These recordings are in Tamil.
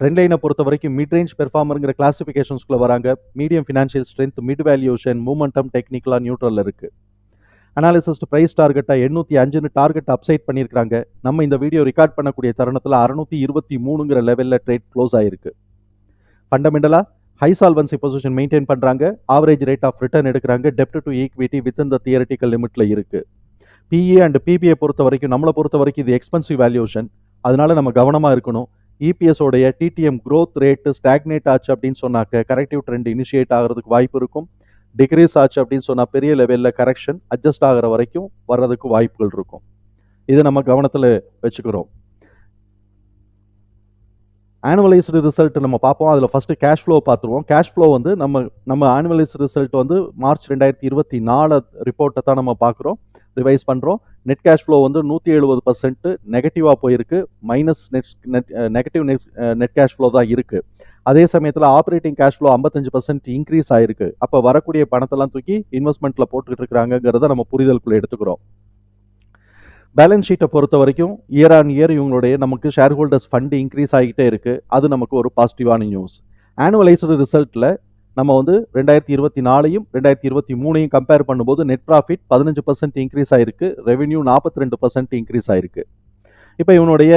ட்ரெண்ட் லைனை பொறுத்த வரைக்கும் மிட் ரேஞ்ச் பெர்ஃபார்மருங்கிற கிளாசிஃபிகேஷன்ஸ்குள்ளே வராங்க. Medium financial strength mid valuation momentum டெக்னிக்கலாக நியூட்ரல் இருக்குது அனாலிசிஸ்ட் ப்ரைஸ் டார்கெட்டாக எண்ணூற்றி அஞ்சுன்னு டார்கெட் அப்சைட் பண்ணியிருக்காங்க நம்ம இந்த வீடியோ ரெக்கார்ட் பண்ணக்கூடிய தருணத்தில் அறுநூற்றி இருபத்தி மூணுங்கிற லெவலில் ட்ரேட் க்ளோஸ் ஆயிருக்கு. ஃபண்டமெண்டலாக ஹை சால்வன்சி பொசிஷன் மெயின்டைன் பண்ணுறாங்க ஆவரேஜ் ரேட் ஆஃப் ரிட்டர்ன் எடுக்கிறாங்க. டெப்ட் டு ஈக்விட்டி வித் இந்த தியரட்டிக்கல் லிமிட்டில் இருக்குது பிஏ அண்ட் பிபிஏ பொறுத்த வரைக்கும் நம்மளை பொறுத்த வரைக்கும் இது எக்ஸ்பென்சிவ் வேல்யூஷன் அதனால நம்ம கவனமாக இருக்கணும். இபிஎஸோடைய டிடிஎம் க்ரோத் ரேட்டு ஸ்டாக்னேட் ஆச்சு அப்படின்னு சொன்னாக்க கரெக்டிவ் ட்ரெண்ட் இனிஷியேட் ஆகிறதுக்கு வாய்ப்பு இருக்கும். டிக்ரீஸ் ஆச்சு அப்படின்னு சொன்னால் பெரிய லெவலில் கரெக்ஷன் அட்ஜஸ்ட் ஆகிற வரைக்கும் வர்றதுக்கு வாய்ப்புகள் இருக்கும். இதை நம்ம கவனத்தில் வச்சுக்கிறோம். ஆனுவலைஸ்டு ரிசல்ட் நம்ம பார்ப்போம். அதில் ஃபஸ்ட்டு கேஷ் ஃப்ளோ பார்த்துருவோம். கேஷ் ஃப்ளோ வந்து நம்ம நம்ம ஆனுவலைஸ்டு ரிசல்ட் வந்து மார்ச் ரெண்டாயிரத்தி இருபத்தி நாலு ரிப்போர்ட்டை தான் நம்ம பார்க்குறோம். ரிவைஸ் பண்ணுறோம் நெட் கேஷ் ஃப்ளோ வந்து நூற்றி எழுபது பர்சன்ட் நெகட்டிவாக போயிருக்கு. Minus net net negative net net cash flow தான் இருக்குது அதே சமயத்தில் ஆப்ரேட்டிங் கேஷ் ஃப்ளோ ஐம்பத்தஞ்சு பர்சன்ட் இன்க்ரீஸ் ஆயிருக்கு. அப்போ வரக்கூடிய பணத்தெல்லாம் தூக்கி இன்வெஸ்ட்மெண்ட்டில் போட்டுக்கிட்டு இருக்கிறாங்கிறத நம்ம புரிதலுக்குள்ளே எடுத்துக்கிறோம். பேலன்ஸ் ஷீட்டை பொறுத்த வரைக்கும் இயர் ஆன் இயர் இவங்களுடைய நமக்கு ஷேர் ஹோல்டர்ஸ் ஃபண்ட் இன்க்ரீஸ் ஆகிட்டே இருக்குது அது நமக்கு ஒரு பாசிட்டிவான நியூஸ் ஆனுவலைஸ்டு ரிசல்ட்டில் நம்ம வந்து ரெண்டாயிரத்தி இருபத்தி நாலையும் ரெண்டாயிரத்தி இருபத்தி மூணையும் கம்பேர் பண்ணும்போது நெட் ப்ராஃபிட் பதினஞ்சு பர்சன்ட் இன்க்ரீஸ் ஆயிருக்கு ரெவென்யூ நாற்பத்தி ரெண்டு பர்சன்ட் இன்க்ரீஸ் ஆயிருக்கு. இப்போ இவனுடைய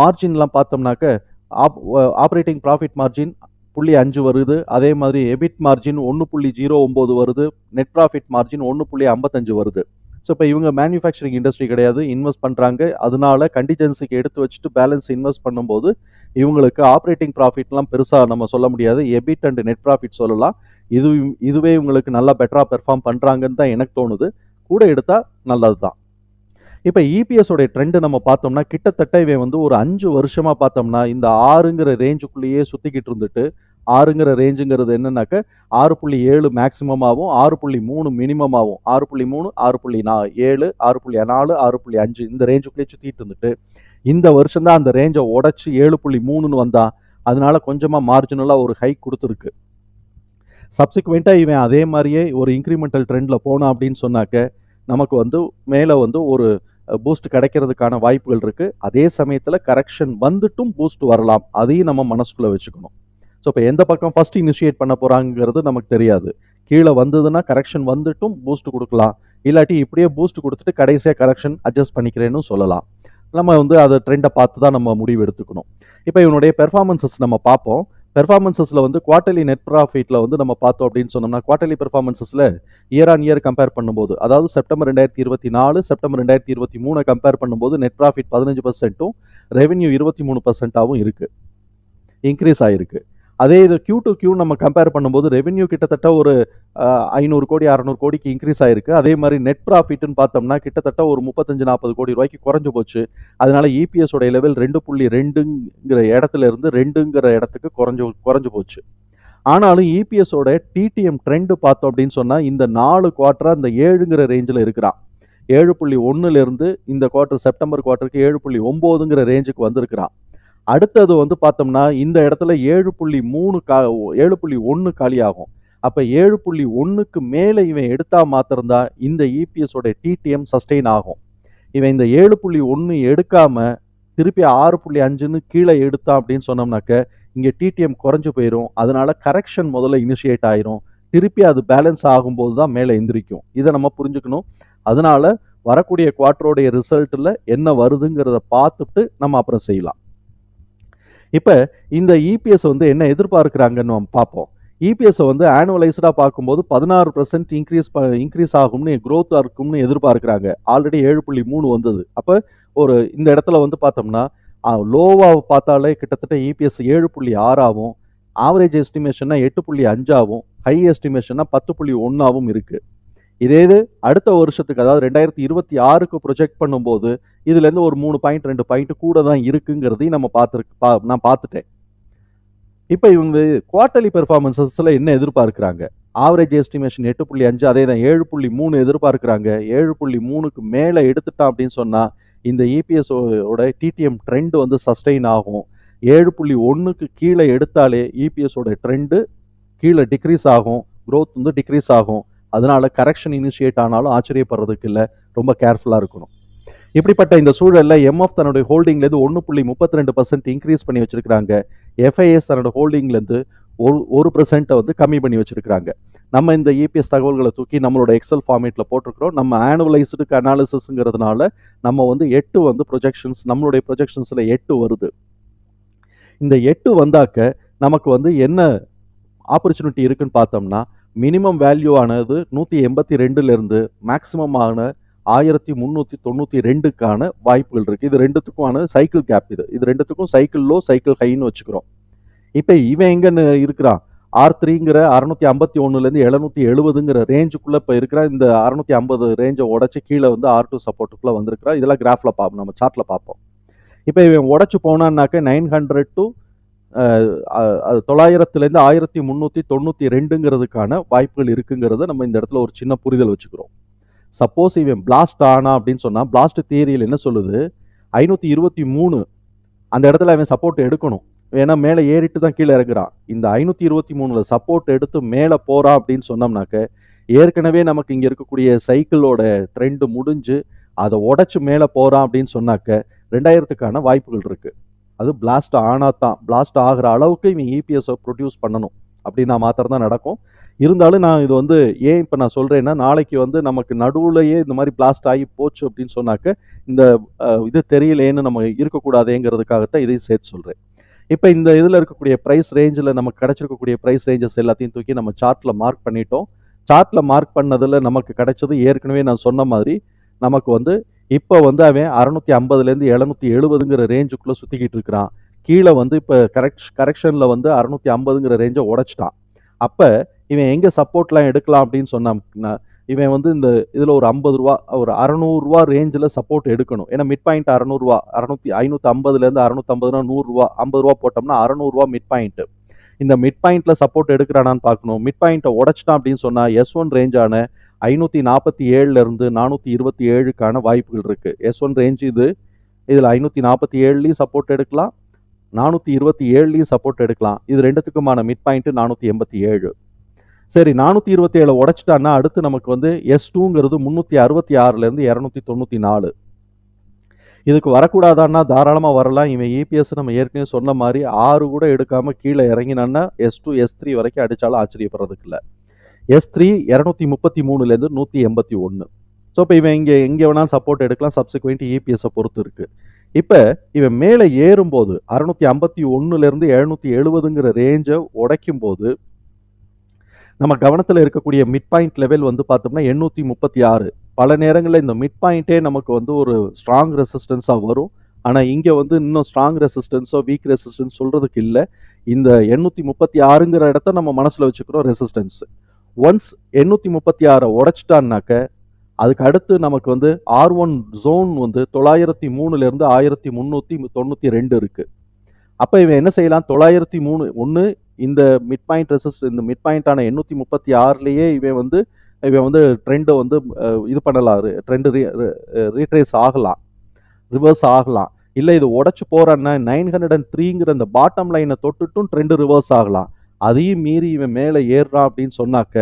மார்ஜின்லாம் பார்த்தோம்னாக்க ஆப் ஆப்ரேட்டிங் ப்ராஃபிட் மார்ஜின் புள்ளி அஞ்சு வருது அதே மாதிரி எபிட் மார்ஜின் ஒன்று புள்ளி ஜீரோ ஒம்பது வருது நெட் ப்ராஃபிட் மார்ஜின் ஒன்று புள்ளி ஐம்பத்தஞ்சு வருது. ஸோ இப்போ இவங்க மேனுஃபேக்சரிங் இண்டஸ்ட்ரி கிடையாது இன்வெஸ்ட் பண்ணுறாங்க அதனால கண்டிஜென்சிக்கு எடுத்து வச்சுட்டு பேலன்ஸ் இன்வெஸ்ட் பண்ணும்போது இவங்களுக்கு ஆப்ரேட்டிங் ப்ராஃபிட்லாம் பெருசாக நம்ம சொல்ல முடியாது. எபிட் அண்ட் நெட் ப்ராஃபிட் சொல்லலாம். இது இதுவே இவங்களுக்கு நல்லா பெட்டராக பெர்ஃபார்ம் பண்ணுறாங்கன்னு தான் எனக்கு தோணுது. கூட எடுத்தால் நல்லது தான் இப்போ இபிஎஸோடைய ட்ரெண்டு நம்ம பார்த்தோம்னா கிட்டத்தட்ட இவன் வந்து ஒரு அஞ்சு வருஷமாக பார்த்தோம்னா இந்த ஆறுங்கிற ரேஞ்சுக்குள்ளேயே சுற்றிக்கிட்டு இருந்துட்டு ஆறுங்கிற ரேஞ்சுங்கிறது என்னன்னாக்க ஆறு புள்ளி ஏழு மேக்ஸிமமாகவும் ஆறு புள்ளி மூணு மினிமமாகவும் ஆறு புள்ளி மூணு ஆறு புள்ளி நா ஏழு ஆறு புள்ளி நாலு ஆறு புள்ளி அஞ்சு இந்த ரேஞ்சுக்குள்ளேயே சுற்றிட்டு இருந்துட்டு இந்த வருஷம் தான் அந்த ரேஞ்சை உடச்சி ஏழு புள்ளி மூணுன்னு வந்தால் அதனால கொஞ்சமாக மார்ஜினலாக ஒரு ஹைக் கொடுத்துருக்கு. சப்சிக்வெண்ட்டாக இவன் அதே மாதிரியே ஒரு இன்க்ரிமெண்டல் ட்ரெண்டில் போனான் அப்படின்னு சொன்னாக்க நமக்கு வந்து மேலே வந்து ஒரு பூஸ்ட் கிடைக்கிறதுக்கான வாய்ப்புகள் இருக்குது அதே சமயத்தில் கரெக்ஷன் வந்துட்டும் பூஸ்ட் வரலாம். அதையும் நம்ம மனசுக்குள்ளே வச்சுக்கணும். ஸோ இப்போ எந்த பக்கம் ஃபர்ஸ்ட் இனிஷியேட் பண்ண போகிறாங்கிறது நமக்கு தெரியாது. கீழே வந்ததுன்னா கரெக்ஷன் வந்துட்டும் பூஸ்ட் கொடுக்கலாம். இல்லாட்டி இப்படியே பூஸ்ட் கொடுத்துட்டு கடைசியாக கரெக்ஷன் அட்ஜஸ்ட் பண்ணிக்கிறேன்னு சொல்லலாம். நம்ம வந்து அதை ட்ரெண்டை பார்த்து தான் நம்ம முடிவு எடுத்துக்கணும். இப்போ இவனுடைய பெர்ஃபார்மன்சஸ் நம்ம பார்ப்போம். பெர்ஃபார்மன்சஸில் வந்து குவார்டர்லி நெட் ப்ராஃபிட்டில் வந்து நம்ம பார்த்தோம் அப்படின்னு சொன்னோம்னா குவார்ட்டர்லி பெர்ஃபார்மன்சஸில் இயர் ஆன் இயர் கம்பேர் பண்ணும்போது அதாவது செப்டம்பர் ரெண்டாயிரத்தி இருபத்தி நாலு செப்டம்பர் ரெண்டாயிரத்தி இருபத்தி மூணு கம்பேர் பண்ணும்போது நெட் ப்ராஃபிட் பதினஞ்சு பர்சன்ட்டும் ரெவென்யூ இருபத்தி மூணு பர்சன்ட்டாகவும் இருக்குது இன்க்ரீஸ் ஆகிருக்கு அதே இது கியூ டு கியூ நம்ம கம்பேர் பண்ணும்போது ரெவென்யூ கிட்டத்தட்ட ஒரு ஐநூறு கோடி அறநூறு கோடிக்கு இன்க்ரீஸ் ஆயிருக்கு. அதே மாதிரி நெட் ப்ராஃபிட்னு பார்த்தோம்னா கிட்டத்தட்ட ஒரு முப்பத்தஞ்சு நாற்பது கோடி ரூபாய்க்கு குறைஞ்சு போச்சு. அதனால இபிஎஸ் உடைய லெவல் ரெண்டு புள்ளி ரெண்டுங்கிற இடத்துல இருந்து ரெண்டுங்கிற இடத்துக்கு குறைஞ்சு குறைஞ்சு போச்சு. ஆனாலும் இபிஎஸோட டிடிஎம் ட்ரெண்டு பார்த்தோம் அப்படின்னு சொன்னால் இந்த நாலு குவார்ட்டராக இந்த ஏழுங்கிற ரேஞ்சில் இருக்கிறான் ஏழு புள்ளி ஒன்றுலேருந்து இந்த குவார்ட்டர் செப்டம்பர் குவார்ட்டருக்கு ஏழு புள்ளி ஒம்போதுங்கிற ரேஞ்சுக்கு வந்திருக்கிறான் அடுத்தது வந்து பார்த்தோம்னா இந்த இடத்துல ஏழு புள்ளி மூணு கா ஏழு புள்ளி ஒன்று காலி ஆகும் அப்போ ஏழு புள்ளி ஒன்றுக்கு மேலே இவன் எடுத்தால் மாத்திரம்தான் இந்த இபிஎஸோட டிடிஎம் சஸ்டெயின் ஆகும். இவன் இந்த ஏழு புள்ளி ஒன்று எடுக்காமல் திருப்பி ஆறு புள்ளி அஞ்சுன்னு கீழே எடுத்தான் அப்படின்னு சொன்னோம்னாக்க இங்கே டிடிஎம் குறைஞ்சு போயிடும் அதனால கரெக்ஷன் முதல்ல இனிஷியேட் ஆயிரும். திருப்பி அது பேலன்ஸ் ஆகும்போது தான் மேலே எந்திரிக்கும். இதை நம்ம புரிஞ்சுக்கணும். அதனால வரக்கூடிய குவார்ட்டரோடைய ரிசல்ட்டில் என்ன வருதுங்கிறத பார்த்துட்டு நம்ம அப்புறம் செய்யலாம். இப்போ இந்த இபிஎஸ் வந்து என்ன எதிர்பார்க்குறாங்கன்னு நம்ம பார்ப்போம். இபிஎஸ் வந்து ஆனுவலைஸ்டாக பார்க்கும்போது பதினாறு பர்சன்ட் இன்க்ரீஸ் ப இன்க்ரீஸ் ஆகும்னு க்ரோத் இருக்கும்னு எதிர்பார்க்குறாங்க. ஆல்ரெடி ஏழு புள்ளி மூணு வந்தது. அப்போ ஒரு இந்த இடத்துல வந்து பார்த்தோம்னா லோவாக பார்த்தாலே கிட்டத்தட்ட இபிஎஸ் ஏழு புள்ளி ஆறாகவும் ஆவரேஜ் எஸ்டிமேஷன்னா எட்டு புள்ளி அஞ்சாகவும் ஹை எஸ்டிமேஷன்னா பத்து புள்ளி ஒன்றாவும் இருக்குது இதே இது அடுத்த வருஷத்துக்கு அதாவது ரெண்டாயிரத்தி இருபத்தி ஆறுக்கு ப்ரொஜெக்ட் பண்ணும்போது இதுலேருந்து ஒரு மூணு பாயிண்ட் ரெண்டு பாயிண்ட் கூட தான் இருக்குங்கிறதையும் நம்ம பார்த்துருக்கு பா நான் பார்த்துட்டேன். இப்போ இவங்க குவார்ட்டர்லி பெர்ஃபார்மன்ஸஸில் என்ன எதிர்பார்க்குறாங்க? ஆவரேஜ் எஸ்டிமேஷன் எட்டு புள்ளி அஞ்சு அதே தான் ஏழு புள்ளி மூணு எதிர்பார்க்குறாங்க. ஏழு புள்ளி மூணுக்கு மேலே எடுத்துட்டான் அப்படின்னு சொன்னால் இந்த இபிஎஸ் டிடிஎம் ட்ரெண்டு வந்து சஸ்டெயின் ஆகும். ஏழு புள்ளி ஒன்றுக்கு கீழே எடுத்தாலே இபிஎஸோட ட்ரெண்டு கீழே டிக்ரீஸ் ஆகும். க்ரோத் வந்து டிக்ரீஸ் ஆகும். அதனால கரெக்ஷன் இனிஷியேட் ஆனாலும் ஆச்சரியப்படுறதுக்கு இல்லை ரொம்ப கேர்ஃபுல்லாக இருக்கணும். இப்படிப்பட்ட இந்த சூழலில் எம்எஃப் தன்னுடைய ஹோல்டிங்லேருந்து ஒன்று புள்ளி முப்பத்தி ரெண்டு பர்சன்ட் இன்க்ரீஸ் பண்ணி வச்சிருக்கிறாங்க. எஃப்ஐஎஸ் தன்னோட ஹோல்டிங்லேருந்து ஒரு ஒரு பர்சன்ட்டை வந்து கம்மி பண்ணி வச்சிருக்காங்க நம்ம இந்த இபிஎஸ் தகவல்களை தூக்கி நம்மளோட எக்ஸல் ஃபார்மேட்டில் போட்டிருக்கிறோம். நம்ம ஆனுவலைஸ்டுக்கு அனாலிசிஸுங்கிறதுனால நம்ம வந்து எட்டு வந்து ப்ரொஜெக்ஷன்ஸ் நம்மளுடைய ப்ரொஜெக்ஷன்ஸில் எட்டு வருது. இந்த எட்டு வந்தாக்க நமக்கு வந்து என்ன ஆப்பர்ச்சுனிட்டி இருக்குன்னு பார்த்தோம்னா மினிமம் வேல்யூ ஆனது நூற்றி எண்பத்தி ரெண்டுலேருந்து மேக்ஸிமம் ஆன ஆயிரத்தி முந்நூற்றி தொண்ணூற்றி ரெண்டுக்கான வாய்ப்புகள் இருக்குது இது ரெண்டுத்துக்குமான சைக்கிள் கேப் இது. இது ரெண்டுத்துக்கும் சைக்கிள் லோ சைக்கிள் ஹைன்னு வச்சுக்கிறோம். இப்போ இவன் எங்கே இருக்கிறான்? ஆர் த்ரீங்கிற அறுநூத்தி ஐம்பத்தி ஒன்றுலேருந்து எழுநூத்தி எழுபதுங்கிற ரேஞ்சுக்குள்ளே இப்போ இருக்கிற இந்த அறுநூத்தி ஐம்பது ரேஞ்சை உடச்சி கீழே வந்து ஆர் டூ சப்போர்ட்டுக்குள்ளே வந்திருக்கிறா. இதெல்லாம் கிராஃபில் பார்ப்போம் நம்ம சார்ட்டில் பார்ப்போம் இப்போ இவன் உடச்சி போனான்னாக்க நைன் ஹண்ட்ரட் டு தொள்ளாயிரத்துலேருந்து ஆயிரத்தி முந்நூற்றி தொண்ணூற்றி ரெண்டுங்கிறதுக்கான வாய்ப்புகள் இருக்குங்கிறத நம்ம இந்த இடத்துல ஒரு சின்ன புரிதல் வச்சுக்கிறோம். சப்போஸ் இவன் பிளாஸ்ட் ஆனா அப்படின்னு சொன்னால் பிளாஸ்ட் தியரியில் என்ன சொல்லுது? ஐநூற்றி இருபத்தி மூணு அந்த இடத்துல அவன் சப்போர்ட் எடுக்கணும். ஏன்னா மேலே ஏறிட்டு தான் கீழே இறங்குறான். இந்த ஐநூற்றி இருபத்தி மூணில் சப்போர்ட் எடுத்து மேலே போகிறான் அப்படின்னு சொன்னோம்னாக்க ஏற்கனவே நமக்கு இங்கே இருக்கக்கூடிய சைக்கிளோட ட்ரெண்டு முடிஞ்சு அதை உடச்சி மேலே போகிறான் அப்படின்னு சொன்னாக்க ரெண்டாயிரத்துக்கான வாய்ப்புகள் இருக்குது அது பிளாஸ்ட் ஆனால் தான் பிளாஸ்ட் ஆகிற அளவுக்கு இவன் இபிஎஸ்ஸை ப்ரொடியூஸ் பண்ணணும். அப்படின்னா மாத்திரம் தான் நடக்கும். இருந்தாலும் நான் இது வந்து ஏன் இப்போ நான் சொல்கிறேன்னா நாளைக்கு வந்து நமக்கு நடுவுலையே இந்த மாதிரி பிளாஸ்ட் ஆகி போச்சு அப்படின்னு சொன்னாக்க இந்த இது தெரியலேன்னு நம்ம இருக்கக்கூடாதேங்கிறதுக்காகத்தான் இதையும் சேர்த்து சொல்கிறேன் இப்போ இந்த இதில் இருக்கக்கூடிய ப்ரைஸ் ரேஞ்சில் நமக்கு கிடச்சிருக்கக்கூடிய ப்ரைஸ் ரேஞ்சஸ் எல்லாத்தையும் தூக்கி நம்ம சார்ட்டில் மார்க் பண்ணிட்டோம். சார்ட்டில் மார்க் பண்ணதில் நமக்கு கிடைச்சது ஏற்கனவே நான் சொன்ன மாதிரி நமக்கு வந்து இப்போ வந்து அவன் அறநூற்றி ஐம்பதுலேருந்து எழுநூற்றி எழுபதுங்கிற ரேஞ்சுக்குள்ளே சுற்றிக்கிட்டு இருக்கிறான். கீழே வந்து இப்போ கரெக்ட் கரெக்ஷனில் வந்து அறநூற்றி ஐம்பதுங்கிற ரேஞ்சை உடச்சிட்டான். அப்போ இவன் எங்கே சப்போர்ட்லாம் எடுக்கலாம் அப்படின்னு சொன்னான்னா இவன் வந்து இந்த இதில் ஒரு ஐம்பது ரூபா ஒரு அறநூறுரூவா ரேஞ்சில் சப்போர்ட் எடுக்கணும். ஏன்னா மிட் பாயிண்ட் அறநூறுவா அறநூற்றி ஐநூற்றி ஐம்பதுலேருந்து அறநூற்றம்பதுனா நூறுரூவா ஐம்பது ரூபா போட்டோம்னா அறநூறுவா மிட் பாயிண்ட்டு இந்த மிட் பாயிண்ட்டில் சப்போர்ட் எடுக்கிறானான்னு பார்க்கணும். மிட் பாயிண்ட்டை உடச்சிட்டான் அப்படின்னு சொன்னால் எஸ் ஒன் ரேஞ்சான ஐநூற்றி நாற்பத்தி ஏழுலேருந்து நானூற்றி இருபத்தி ஏழுக்கான வாய்ப்புகள் இருக்குது எஸ் ஒன் ரேஞ்ச் இது. இதில் ஐநூற்றி நாற்பத்தி ஏழுலேயும் சப்போர்ட் எடுக்கலாம். நானூற்றி இருபத்தி ஏழுலேயும் சப்போர்ட் எடுக்கலாம். இது ரெண்டுத்துக்குமான மிட் பாயிண்ட்டு நானூற்றி எண்பத்தி ஏழு. சரி நானூற்றி இருபத்தி ஏழு உடச்சிட்டான்னா அடுத்து நமக்கு வந்து எஸ் டூங்கிறது முந்நூற்றி அறுபத்தி ஆறுலேருந்து இரநூத்தி தொண்ணூற்றி நாலு. இதுக்கு வரக்கூடாதான்னா தாராளமாக வரலாம். இவன் இபிஎஸ் நம்ம ஏற்கனவே சொன்ன மாதிரி ஆறு கூட எடுக்காமல் கீழே இறங்கினான்னா எஸ் டூ எஸ் த்ரீ வரைக்கும் அடித்தாலும் ஆச்சரியப்படுறதுக்கு இல்லை. எஸ் த்ரீ இரநூத்தி முப்பத்தி மூணுலேருந்து நூற்றி எண்பத்தி ஒன்று. ஸோ இப்போ இவன் இங்கே எங்கே வேணாலும் சப்போர்ட் எடுக்கலாம். சப்சிக்வெண்ட் இபிஎஸை பொறுத்து இருக்குது இப்போ இவன் மேலே ஏறும்போது அறுநூத்தி ஐம்பத்தி ஒன்றுலேருந்து எழுநூற்றி எழுபதுங்கிற ரேஞ்சை உடைக்கும் போது நம்ம கவனத்தில் இருக்கக்கூடிய மிட் பாயிண்ட் லெவல் வந்து பார்த்தோம்னா எண்ணூற்றி முப்பத்தி ஆறு. பல நேரங்களில் இந்த மிட் பாயிண்ட்டே நமக்கு வந்து ஒரு ஸ்ட்ராங் ரெசிஸ்டன்ஸாக வரும். ஆனால் இங்கே வந்து இன்னும் ஸ்ட்ராங் ரெசிஸ்டன்ஸோ வீக் ரெசிஸ்டன்ஸ் சொல்கிறதுக்கு இல்லை. இந்த எண்ணூற்றி முப்பத்தி ஆறுங்கிற இடத்த நம்ம மனசில் வச்சுக்கிறோம் ரெசிஸ்டன்ஸு ஒன்ஸ் எண்ணூற்றி முப்பத்தி ஆறை உடைச்சிட்டான்னாக்க அதுக்கு அடுத்து நமக்கு வந்து ஆர் ஒன் ஜோன் வந்து தொள்ளாயிரத்தி மூணுலேருந்து ஆயிரத்தி முந்நூற்றி தொண்ணூற்றி ரெண்டு இருக்குது அப்போ இவன் என்ன செய்யலாம்? தொள்ளாயிரத்தி மூணு ஒன்று இந்த மிட் பாயிண்ட் ரெசிஸ்ட் இந்த மிட் பாயிண்டான எண்ணூற்றி முப்பத்தி ஆறுலேயே இவன் வந்து இவன் வந்து ட்ரெண்டை வந்து இது பண்ணலாம். ட்ரெண்டு ரீட்ரேஸ் ஆகலாம். ரிவர்ஸ் ஆகலாம். இல்லை இது உடச்சி போகிறான்னா நைன் ஹண்ட்ரட் அண்ட் த்ரீங்கிற அந்த பாட்டம் லைனை தொட்டுட்டும் ட்ரெண்டு ரிவர்ஸ் ஆகலாம். அதையும் மீறி இவன் மேலே ஏறுறான் அப்படின்னு சொன்னாக்க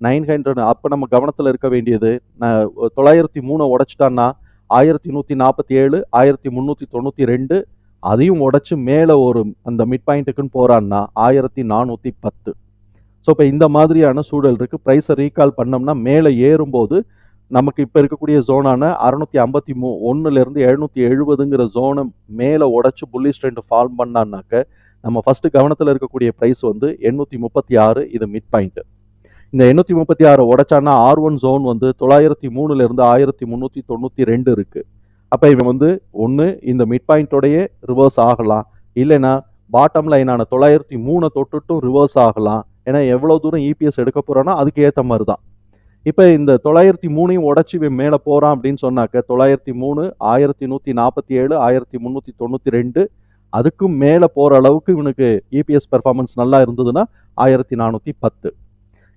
நைன் ஹண்ட்ரட் அப்போ நம்ம கவனத்தில் இருக்க வேண்டியது நான் தொள்ளாயிரத்தி மூணை உடைச்சிட்டான்னா ஆயிரத்தி நூற்றி நாற்பத்தி ஏழு ஆயிரத்தி முந்நூற்றி தொண்ணூற்றி ரெண்டு அதையும் உடச்சி மேலே ஒரு அந்த மிட் பாயிண்ட்டுக்குன்னு போகிறான்னா ஆயிரத்தி நானூற்றி பத்து. ஸோ இப்போ இந்த மாதிரியான சூழல் இருக்குது ப்ரைஸை ரீகால் பண்ணோம்னா மேலே ஏறும்போது நமக்கு இப்போ இருக்கக்கூடிய ஜோனான அறுநூத்தி ஐம்பத்தி மூ ஒன்றுலேருந்து எழுநூற்றி எழுபதுங்கிற ஜோனை மேலே உடச்சி புள்ளி ஸ்ட்ரெண்ட் ஃபார்ம் பண்ணான்னாக்க நம்ம ஃபஸ்ட்டு கவனத்தில் இருக்கக்கூடிய ப்ரைஸ் வந்து எண்ணூற்றி முப்பத்தி ஆறு இது மிட் பாயிண்ட்டு இந்த எண்ணூற்றி முப்பத்தி ஆறு உடைச்சானா ஆர் ஒன் ஜோன் வந்து தொள்ளாயிரத்தி மூணுலேருந்து ஆயிரத்தி முந்நூற்றி தொண்ணூற்றி ரெண்டு இருக்குது அப்போ இவன் வந்து ஒன்று இந்த மிட் பாயிண்ட்டோடையே ரிவர்ஸ் ஆகலாம். இல்லைன்னா பாட்டம் லைனான தொள்ளாயிரத்தி மூணை தொட்டுட்டும் ரிவர்ஸ் ஆகலாம். ஏன்னா எவ்வளோ தூரம் இபிஎஸ் எடுக்க போகிறோன்னா அதுக்கு ஏற்ற மாதிரி தான் இப்போ இந்த தொள்ளாயிரத்தி மூணையும் உடச்சி இவன் மேலே போகிறான் அப்படின்னு சொன்னாக்க தொள்ளாயிரத்தி மூணு ஆயிரத்தி நூற்றி நாற்பத்தி ஏழு ஆயிரத்தி முந்நூற்றி தொண்ணூற்றி ரெண்டு அதுக்கும் மேலே போகிற அளவுக்கு இவனுக்கு இபிஎஸ் பெர்ஃபார்மன்ஸ் நல்லா இருந்ததுன்னா ஆயிரத்தி நானூற்றி பத்து.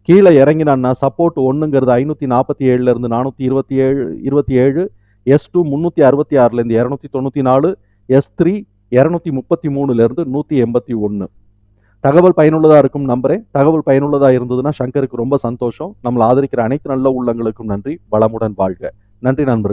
கீழே இறங்கினான்னா சப்போர்ட் ஒன்றுங்கிறது ஐநூற்றி நாற்பத்தி ஏழுலேருந்து நானூற்றி இருபத்தி ஏழு இருபத்தி ஏழு எஸ் டூ முந்நூற்றி அறுபத்தி ஆறுலேருந்து இரநூத்தி தொண்ணூற்றி நாலு எஸ் த்ரீ இரநூத்தி முப்பத்தி மூணுலேருந்து நூற்றி எண்பத்தி ஒன்று தகவல் பயனுள்ளதாக இருக்கும் நம்புறேன். தகவல் பயனுள்ளதாக இருந்ததுன்னா சங்கருக்கு ரொம்ப சந்தோஷம். நம்மளை ஆதரிக்கிற அனைத்து நல்ல உள்ளங்களுக்கும் நன்றி. வளமுடன் வாழ்க. நன்றி நண்பர்கள்.